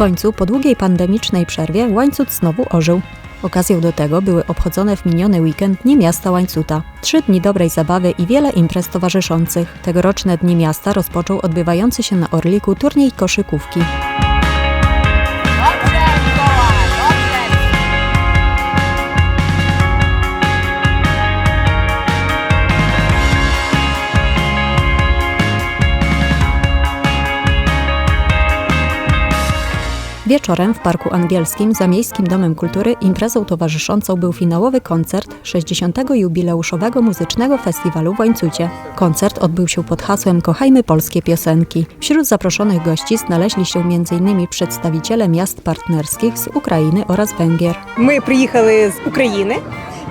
końcu, po długiej pandemicznej przerwie, Łańcut znowu ożył. Okazją do tego były obchodzone w miniony weekend Dni Miasta Łańcuta. Trzy dni dobrej zabawy i wiele imprez towarzyszących. Tegoroczne Dni Miasta rozpoczął odbywający się na Orliku turniej koszykówki. Wieczorem w Parku Angielskim za Miejskim Domem Kultury imprezą towarzyszącą był finałowy koncert 60. jubileuszowego muzycznego festiwalu w Łańcucie. Koncert odbył się pod hasłem Kochajmy polskie piosenki. Wśród zaproszonych gości znaleźli się m.in. przedstawiciele miast partnerskich z Ukrainy oraz Węgier. My przyjechali z Ukrainy.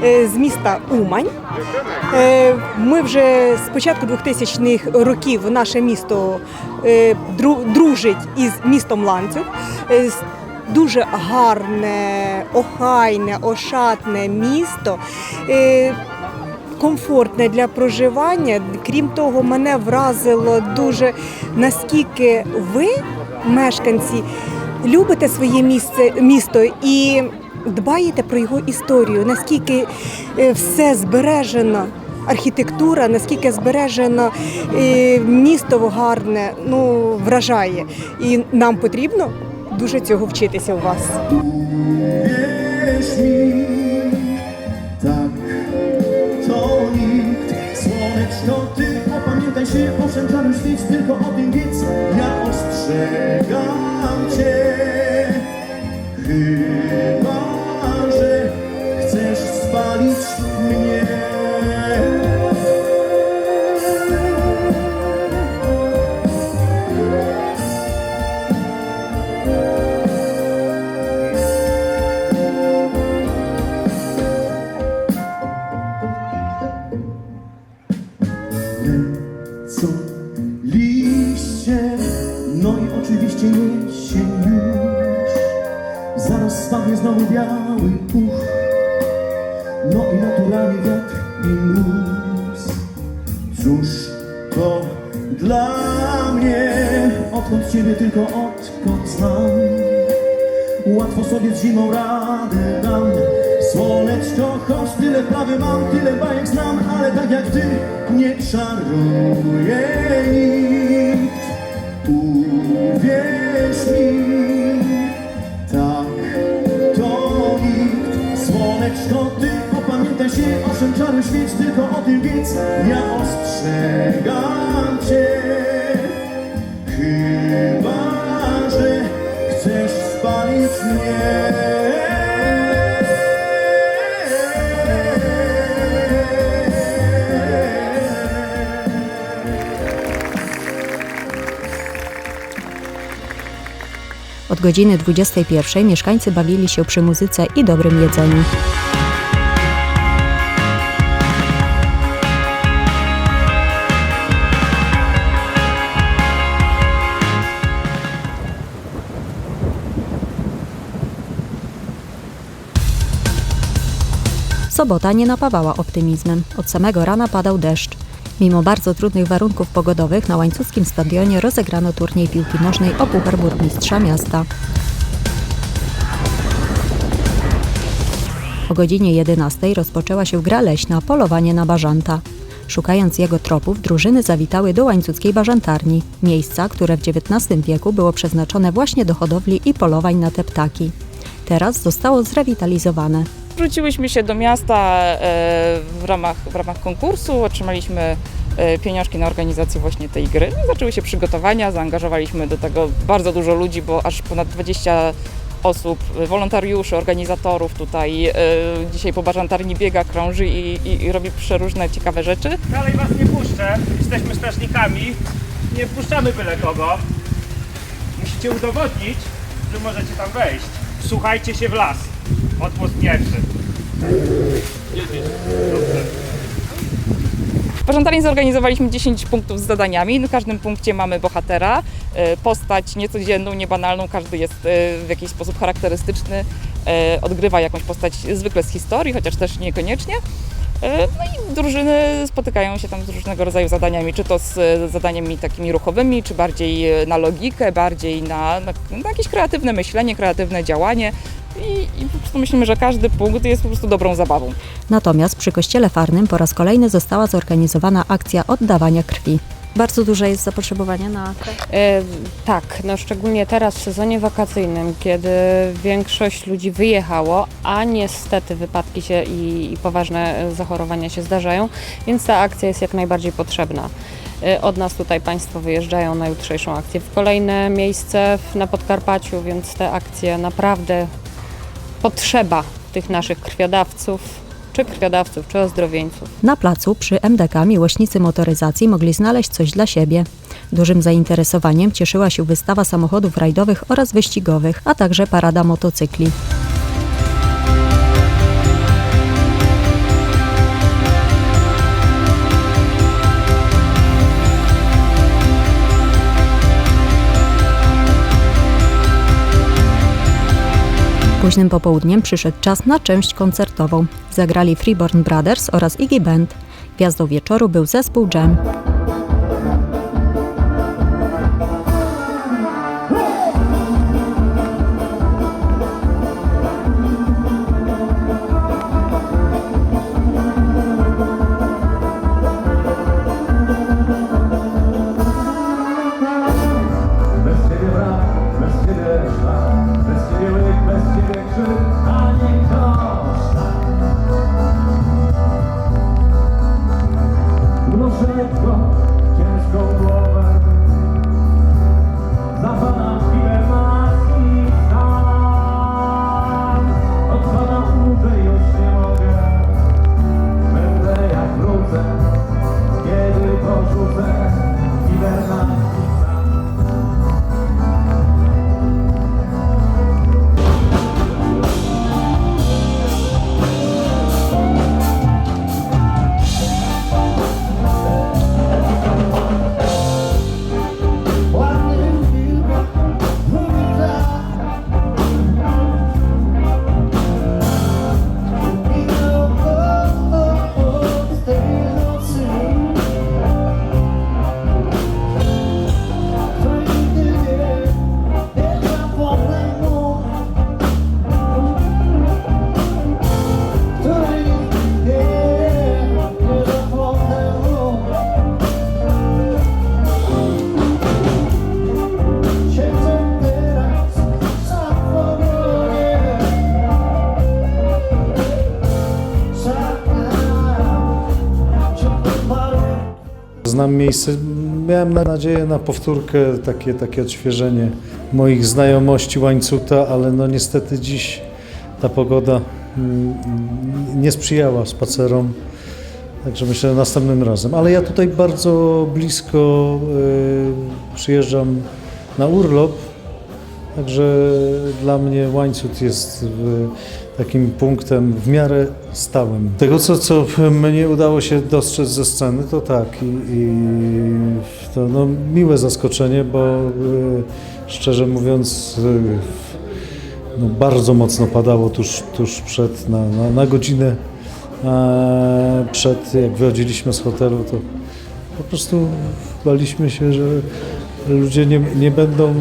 З міста Умань. Е, Ми вже з початку 2000-х років наше місто е, дружить із містом Ланцюг. Е, Дуже гарне, охайне, ошатне місто. Е, комфортне для проживання. Крім того, мене вразило дуже наскільки ви, мешканці, любите своє місце, місто і дбаєте про його історію, наскільки е, все збережено. Архітектура, наскільки збережено е, місто гарне, ну вражає. І нам потрібно дуже цього вчитися у вас. Słoneczko, ty opamiętaj się, oszczędzanym świeć, tylko o tym wiedz. Oczywiście jesień już. Zaraz spadnie znowu biały puch, no i naturalnie wiatr i mróz. Cóż to dla mnie, odkąd ciebie tylko odkąd znam. Łatwo sobie z zimą radę dam Słoneczko, choć tyle prawy mam, tyle bajek znam Ale tak jak ty nie czaruje nikt Uwierz mi, tak to nikt Słoneczko, ty opamiętaj się, owszem czarny świeć Tylko o tym wiedz, ja ostrzegam cię. Chyba, że chcesz spalić mnie. Od godziny 21 mieszkańcy bawili się przy muzyce i dobrym jedzeniu. Sobota nie napawała optymizmem. Od samego rana padał deszcz. Mimo bardzo trudnych warunków pogodowych na łańcuckim stadionie rozegrano turniej piłki nożnej o Puchar Burmistrza Miasta. O godzinie 11 rozpoczęła się gra leśna Polowanie na bażanta. Szukając jego tropów, drużyny zawitały do łańcuckiej bażantarni, miejsca, które w XIX wieku było przeznaczone właśnie do hodowli i polowań na te ptaki. Teraz zostało zrewitalizowane. Zwróciłyśmy się do miasta e, w ramach, w ramach konkursu, otrzymaliśmy e, pieniążki na organizację właśnie tej gry. No zaczęły się przygotowania, zaangażowaliśmy do tego bardzo dużo ludzi, bo aż ponad 20 osób, e, wolontariuszy, organizatorów tutaj dzisiaj po bażantarni biega, krąży i, i, i robi przeróżne ciekawe rzeczy. Dalej was nie puszczę, jesteśmy strażnikami, nie wpuszczamy byle kogo. Musicie udowodnić, że możecie tam wejść. Słuchajcie się w las. Odgłos pierwszy. W Bażantarni zorganizowaliśmy 10 punktów z zadaniami. W każdym punkcie mamy bohatera, e, postać niecodzienną, niebanalną. Każdy jest e, w jakiś sposób charakterystyczny, e, odgrywa jakąś postać zwykle z historii, chociaż też niekoniecznie. E, No i drużyny spotykają się tam z różnego rodzaju zadaniami, czy to z zadaniami takimi ruchowymi, czy bardziej e, na logikę, bardziej na, na, na jakieś kreatywne myślenie, kreatywne działanie. I, I po prostu myślimy, że każdy punkt jest po prostu dobrą zabawą. Natomiast przy kościele farnym po raz kolejny została zorganizowana akcja oddawania krwi. Bardzo duże jest zapotrzebowanie na krew. E, Tak, no szczególnie teraz w sezonie wakacyjnym, kiedy większość ludzi wyjechało, a niestety wypadki się i, i poważne e, zachorowania się zdarzają, więc ta akcja jest jak najbardziej potrzebna. E, Od nas tutaj Państwo wyjeżdżają na jutrzejszą akcję w kolejne miejsce w- na Podkarpaciu, więc te akcje naprawdę potrzeba tych naszych krwiodawców, czy krwiodawców, czy ozdrowieńców. Na placu przy MDK miłośnicy motoryzacji mogli znaleźć coś dla siebie. Dużym zainteresowaniem cieszyła się wystawa samochodów rajdowych oraz wyścigowych, a także parada motocykli. Późnym popołudniem przyszedł czas na część koncertową. Zagrali Freeborn Brothers oraz Iggy Band. Gwiazdą wieczoru był zespół Jam. Miejsce. Miałem na- nadzieję na powtórkę, takie, takie odświeżenie moich znajomości łańcuta, ale no niestety dziś ta pogoda mm, nie sprzyjała spacerom. Także myślę następnym razem. Ale ja tutaj bardzo blisko y, przyjeżdżam na urlop, Także dla mnie łańcuch jest w, takim punktem w miarę stałym. Tego, co, co mnie udało się dostrzec ze sceny, to tak. I, i to no, miłe zaskoczenie, bo y, szczerze mówiąc, y, no, bardzo mocno padało tuż, tuż przed, na, na, na godzinę e, przed, jak wychodziliśmy z hotelu, to po prostu baliśmy się, że ludzie nie, nie będą e,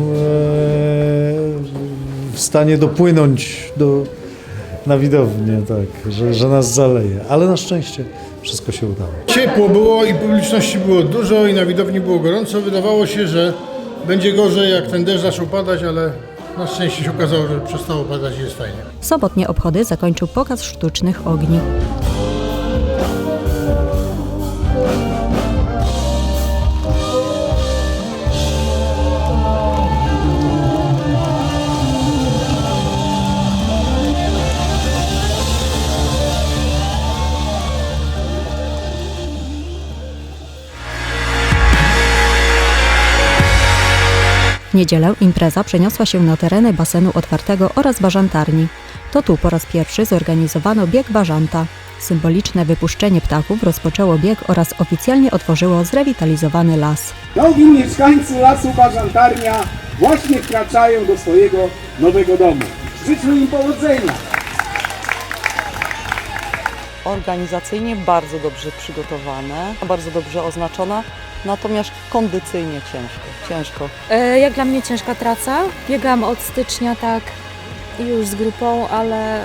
w stanie dopłynąć do, na widownię, tak, że, że nas zaleje. Ale na szczęście wszystko się udało. Ciepło było i publiczności było dużo i na widowni było gorąco. Wydawało się, że będzie gorzej jak ten deszcz zaczął padać, ale na szczęście się okazało, że przestało padać i jest fajnie. Sobotnie obchody zakończył pokaz sztucznych ogni. W niedzielę impreza przeniosła się na tereny basenu otwartego oraz bażantarni. To tu po raz pierwszy zorganizowano bieg bażanta. Symboliczne wypuszczenie ptaków rozpoczęło bieg oraz oficjalnie otworzyło zrewitalizowany las. Nowi mieszkańcy Lasu Bażantarnia właśnie wkraczają do swojego nowego domu. Życzę im powodzenia. organizacyjnie bardzo dobrze przygotowane, bardzo dobrze oznaczone, natomiast kondycyjnie ciężko, ciężko. E, Jak dla mnie ciężka traca. Biegam od stycznia tak już z grupą, ale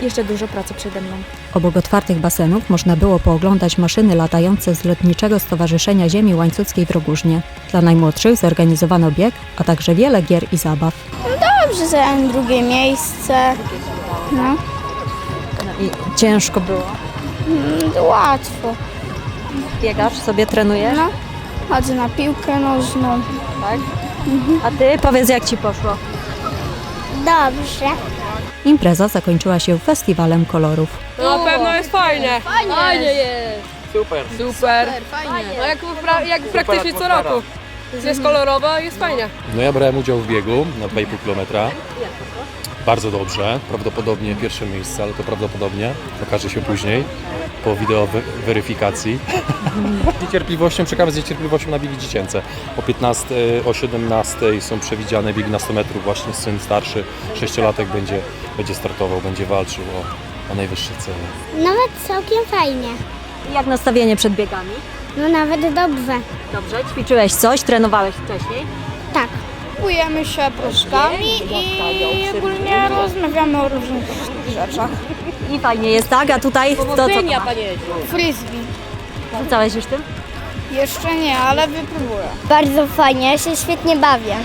jeszcze dużo pracy przede mną. Obok otwartych basenów można było pooglądać maszyny latające z Lotniczego Stowarzyszenia Ziemi Łańcuckiej w Rogóżnie. Dla najmłodszych zorganizowano bieg, a także wiele gier i zabaw. Dobrze, zająłem drugie miejsce. No, I ciężko było. mm, łatwo. Biegasz, sobie trenujesz? No, chodzę na piłkę nożną. Tak? A ty powiedz jak ci poszło? Dobrze. Impreza zakończyła się festiwalem kolorów. Na pewno jest fajnie. Fajnie, jest. Super. Super. Fajnie. No jak, pra- jak praktycznie co roku. Jest kolorowo, jest fajnie. No ja brałem udział w biegu na 2,5 km. Bardzo dobrze, prawdopodobnie pierwsze miejsce, ale to prawdopodobnie okaże się później po wideo weryfikacji. z niecierpliwością, czekamy z niecierpliwością na biegi dziecięce. O 15, o 17 są przewidziane biegi na 100 metrów. Właśnie syn starszy, 6-latek będzie, będzie startował, będzie walczył o, o najwyższe cele. Nawet całkiem fajnie. Jak nastawienie przed biegami? No nawet dobrze. Dobrze, ćwiczyłeś coś, trenowałeś wcześniej? Tak. Kupujemy się proszkami i ogólnie rozmawiamy o różnych rzeczach. I fajnie jest, tak? A tutaj to co? Frisbee. Rzucałeś już tym? Jeszcze nie, ale wypróbuję. Bardzo fajnie, ja się świetnie bawię.